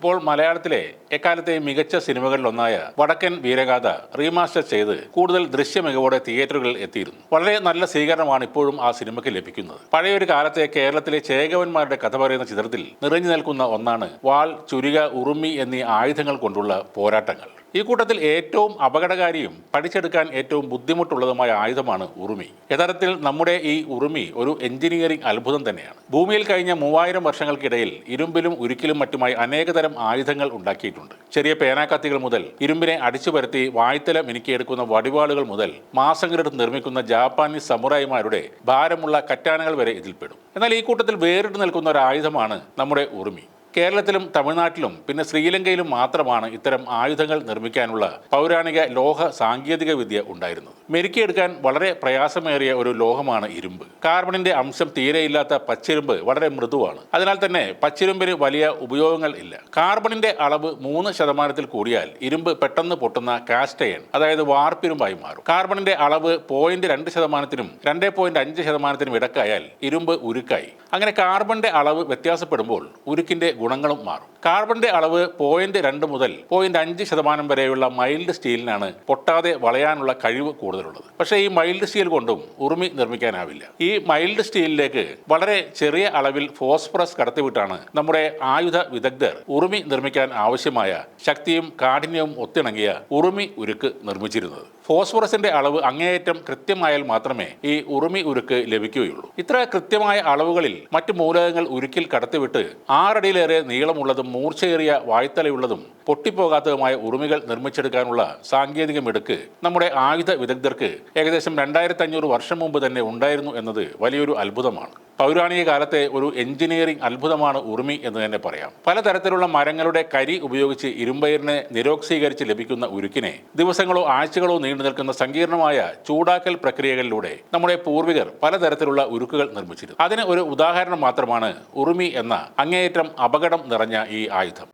ഇപ്പോൾ മലയാളത്തിലെ എക്കാലത്തെ മികച്ച സിനിമകളിലൊന്നായ വടക്കൻ വീരഗാഥ റീമാസ്റ്റർ ചെയ്ത് കൂടുതൽ ദൃശ്യ മികവോടെ തിയേറ്ററുകളിൽ എത്തിയിരുന്നു. വളരെ നല്ല സ്വീകരണമാണ് ഇപ്പോഴും ആ സിനിമയ്ക്ക് ലഭിക്കുന്നത്. പഴയൊരു കാലത്തെ കേരളത്തിലെ ചേകവന്മാരുടെ കഥ പറയുന്ന ചിത്രത്തിൽ നിറഞ്ഞു നിൽക്കുന്ന ഒന്നാണ് വാൾ ചുരിക ഉറുമി എന്നീ ആയുധങ്ങൾ കൊണ്ടുള്ള പോരാട്ടങ്ങൾ. ഈ കൂട്ടത്തിൽ ഏറ്റവും അപകടകാരിയും പഠിച്ചെടുക്കാൻ ഏറ്റവും ബുദ്ധിമുട്ടുള്ളതുമായ ആയുധമാണ് ഉറുമി. യഥാർത്ഥത്തിൽ നമ്മുടെ ഈ ഉറുമി ഒരു എഞ്ചിനീയറിംഗ് അത്ഭുതം തന്നെയാണ്. ഭൂമിയിൽ കഴിഞ്ഞ മൂവായിരം വർഷങ്ങൾക്കിടയിൽ ഇരുമ്പിലും ഉരുക്കിലും മറ്റുമായി അനേകതരം ആയുധങ്ങൾ ഉണ്ടാക്കിയിട്ടുണ്ട്. ചെറിയ പേനാക്കത്തികൾ മുതൽ ഇരുമ്പിനെ അടിച്ചു പരത്തി വായ്ത്തല മിനുക്കിയെടുക്കുന്ന വടിവാളുകൾ മുതൽ മാസങ്ങളെടുത്ത് നിർമ്മിക്കുന്ന ജാപ്പാനീസ് സമുറായിമാരുടെ ഭാരമുള്ള കറ്റാനകൾ വരെ ഇതിൽപ്പെടും. എന്നാൽ ഈ കൂട്ടത്തിൽ വേറിട്ട് നിൽക്കുന്ന ഒരു ആയുധമാണ് നമ്മുടെ ഉറുമി. കേരളത്തിലും തമിഴ്നാട്ടിലും പിന്നെ ശ്രീലങ്കയിലും മാത്രമാണ് ഇത്തരം ആയുധങ്ങൾ നിർമ്മിക്കാനുള്ള പൗരാണിക ലോഹ സാങ്കേതിക വിദ്യ ഉണ്ടായിരുന്നത്. മെരുക്കിയെടുക്കാൻ വളരെ പ്രയാസമേറിയ ഒരു ലോഹമാണ് ഇരുമ്പ്. കാർബണിന്റെ അംശം തീരെയില്ലാത്ത പച്ചിരുമ്പ് വളരെ മൃദുവാണ്. അതിനാൽ തന്നെ പച്ചിരുമ്പിന് വലിയ ഉപയോഗങ്ങൾ ഇല്ല. കാർബണിന്റെ അളവ് മൂന്ന് ശതമാനത്തിൽ കൂടിയാൽ ഇരുമ്പ് പെട്ടെന്ന് പൊട്ടുന്ന കാസ്റ്റയൺ അതായത് വാർപ്പിരുമ്പായി മാറും. കാർബണിന്റെ അളവ് പോയിന്റ് രണ്ട് ശതമാനത്തിനും രണ്ട് പോയിന്റ് അഞ്ച് ശതമാനത്തിനും ഇടക്കായാൽ ഇരുമ്പ് ഉരുക്കായി. അങ്ങനെ കാർബണിന്റെ അളവ് വ്യത്യാസപ്പെടുമ്പോൾ ഉരുക്കിന്റെ ഗുണങ്ങളും മാറും. കാർബണിന്റെ അളവ് പോയിന്റ് രണ്ട് മുതൽ പോയിന്റ് അഞ്ച് ശതമാനം വരെയുള്ള മൈൽഡ് സ്റ്റീലിനാണ് പൊട്ടാതെ വളയാനുള്ള കഴിവ് കൂടുതലുള്ളത്. പക്ഷേ ഈ മൈൽഡ് സ്റ്റീൽ കൊണ്ടും ഉറുമി നിർമ്മിക്കാനാവില്ല. ഈ മൈൽഡ് സ്റ്റീലിലേക്ക് വളരെ ചെറിയ അളവിൽ ഫോസ്ഫറസ് കടത്തിവിട്ടാണ് നമ്മുടെ ആയുധ വിദഗ്ധർ ഉറുമി നിർമ്മിക്കാൻ ആവശ്യമായ ശക്തിയും കാഠിന്യവും ഒത്തിണങ്ങിയ ഉറുമി ഉരുക്ക് നിർമ്മിച്ചിരുന്നത്. ഫോസ്ഫറസിന്റെ അളവ് അങ്ങേയറ്റം കൃത്യമായാൽ മാത്രമേ ഈ ഉറുമി ഉരുക്ക് ലഭിക്കുകയുള്ളൂ. ഇത്ര കൃത്യമായ അളവുകളിൽ മറ്റു മൂലകങ്ങൾ ഉരുക്കിൽ കടത്തിവിട്ട് ആറടിയിലേറെ നീളമുള്ളതും മൂർച്ചയേറിയ വായ്ത്തലയുള്ളതും പൊട്ടിപ്പോകാത്തതുമായ ഉറുമികൾ നിർമ്മിച്ചെടുക്കാനുള്ള സാങ്കേതിക മിടുക്ക് നമ്മുടെ ആയുധ വിദഗ്ധർക്ക് ഏകദേശം രണ്ടായിരത്തി വർഷം മുമ്പ് തന്നെ ഉണ്ടായിരുന്നു എന്നത് വലിയൊരു അത്ഭുതമാണ്. പൗരാണിക കാലത്തെ ഒരു എഞ്ചിനീയറിംഗ് അത്ഭുതമാണ് ഉറുമി എന്ന് തന്നെ പറയാം. പലതരത്തിലുള്ള മരങ്ങളുടെ കരി ഉപയോഗിച്ച് ഇരുമ്പയറിനെ നിരോക്സീകരിച്ച് ലഭിക്കുന്ന ഉരുക്കിനെ ദിവസങ്ങളോ ആഴ്ചകളോ നീണ്ടു നിൽക്കുന്ന സങ്കീർണമായ ചൂടാക്കൽ പ്രക്രിയകളിലൂടെ നമ്മുടെ പൂർവികർ പലതരത്തിലുള്ള ഉരുക്കുകൾ നിർമ്മിച്ചിരുന്നു. അതിന് ഒരു ഉദാഹരണം മാത്രമാണ് ഉറുമി എന്ന അങ്ങേയറ്റം അപകടം നിറഞ്ഞ ഈ ആയുധം.